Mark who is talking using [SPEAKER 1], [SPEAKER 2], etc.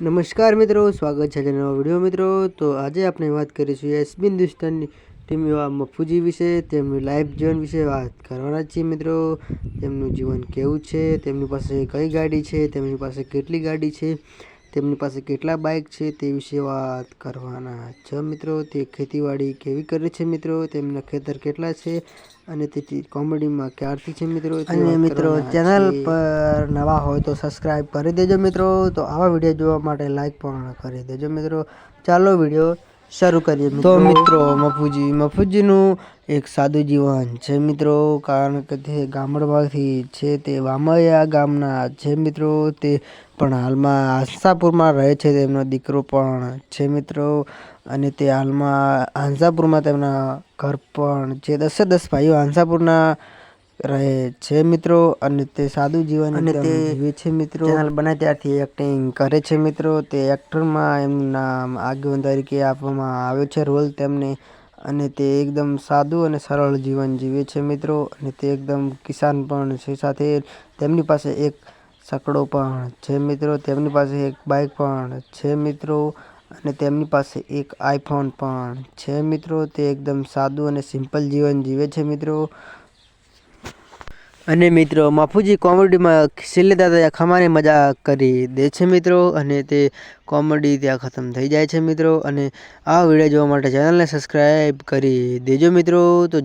[SPEAKER 1] નમસ્કાર મિત્રો, સ્વાગત છે નવા વીડિયો મિત્રો. તો આજે આપણે વાત કરીશું એસબી હિન્દુસ્તાનની ટીમ એવા મફુજી વિશે, તેમની લાઈફ જીવન વિશે વાત કરવાના છીએ મિત્રો. તેમનું જીવન કેવું છે, તેમની પાસે કઈ ગાડી છે, તેમની પાસે કેટલી ગાડી છે તેમની પાસે કેટલા બાઇક છે તે વિશે વાત કરવાના છે. મિત્રો તે ખેતીવાડી કેવી કરે છે મિત્રો? તેમના ખેતર કેટલા છે અને તે કોમેડીમાં ક્યારથી છે મિત્રો? અને મિત્રો ચેનલ પર નવા હોય તો સબસ્ક્રાઈબ કરી દેજો મિત્રો. તો આવા વીડિયો જોવા માટે લાઈક પણ કરી દેજો મિત્રો. ચાલો વીડિયો શરૂ કરીએ તો મિત્રો, મફુજી, મફુજીનું એક સાદું જીવન છે મિત્રો, કારણ કે તે ગામડમાંથી છે તે વામૈયા ગામના છે મિત્રો, તે પણ હાલમાં આશાપુરમાં રહે છે તેમનો દીકરો પણ છે મિત્રો, અને તે હાલમાં હાંસાપુરમાં તેમના ઘર પણ છે. દસે દસ ભાઈઓ હાંસાપુરના રહે છે મિત્રો અને તે સાદું જીવન અને તે જીવે છે મિત્રો. ચેનલ બને ત્યારથી એક્ટિંગ કરે છે મિત્રો. તે એક્ટરમાં એમનું નામ આગેવાન તરીકે આપવામાં આવ્યો છે રોલ તેમને. અને તે એકદમ સાદું અને સરળ જીવન જીવે છે મિત્રો. અને તે એકદમ કિસાન પણ છે. સાથે તેમની પાસે એક સકડો પણ છે મિત્રો. તેમની પાસે એક બાઇક પણ છે મિત્રો. અને તેમની પાસે એક આઈફોન પણ છે મિત્રો. તે એકદમ સાદું અને સિમ્પલ જીવન જીવે છે મિત્રો. અને મિત્રો, માફુજી કોમેડીમાં છેલ્લે દાદા ખમાને મજા કરી દે છે મિત્રો, અને તે કોમેડી ત્યાં ખતમ થઈ જાય છે મિત્રો, અને આ વીડિયો જોવા માટે ચેનલને સબસ્ક્રાઈબ કરી દેજો મિત્રો, તો